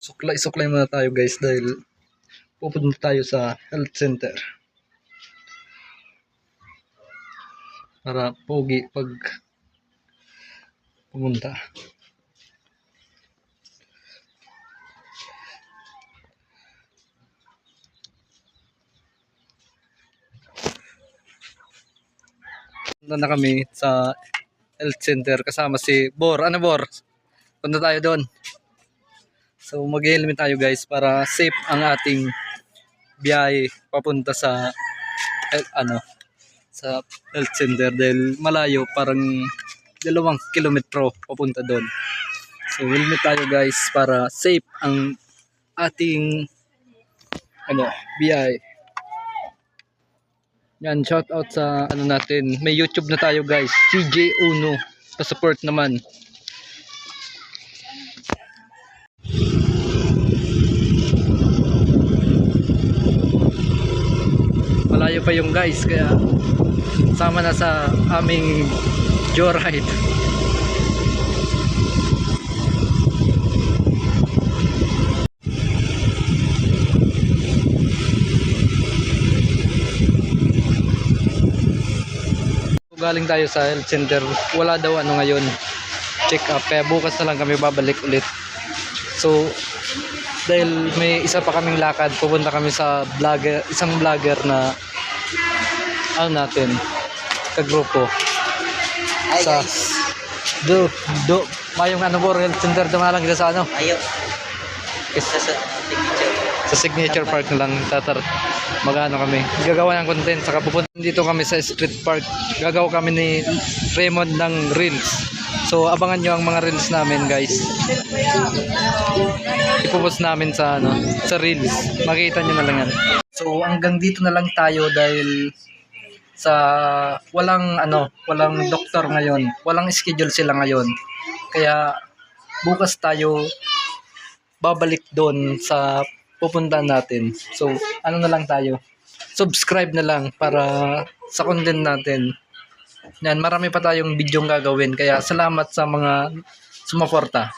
Suklay-suklay muna tayo guys dahil pupunta tayo sa health center. Para pogi pag pumunta. Punta na kami sa health center kasama si Bor. Ano Bor? Punta tayo doon. So mag-helmet tayo guys para safe ang ating biyahe papunta sa eh, ano sa health center dahil malayo parang dalawang kilometro papunta doon. So helmet tayo guys para safe ang ating ano biyahe. Yan, shout out sa ano natin. May YouTube na tayo guys. CJ Uno. Pa-support naman. Malayo pa yung guys kaya sama na sa aming joyride. Galing tayo sa health center. Wala daw ano ngayon. Check up. Kaya bukas na lang kami babalik ulit. So, dahil may isa pa kaming lakad, pupunta kami sa vlogger, isang vlogger na ano natin, kagrupo. Hi Sa- guys. Do, do, mayong ano po, health center dumalang kita sa ano, Ayo. Sa sa signature. sa signature park na lang tatar magano kami gagawa ng content saka pupunta dito kami sa street park gagawa kami ni Raymond ng reels so abangan nyo ang mga reels namin guys ipopost namin sa ano sa reels makikita nyo na lang yan so hanggang dito na lang tayo dahil sa walang ano walang doktor ngayon walang schedule sila ngayon kaya bukas tayo babalik doon sa pupuntahan natin. So, ano na lang tayo? Subscribe na lang para sa content natin. Yan, marami pa tayong bidyong gagawin. Kaya salamat sa mga sumuporta.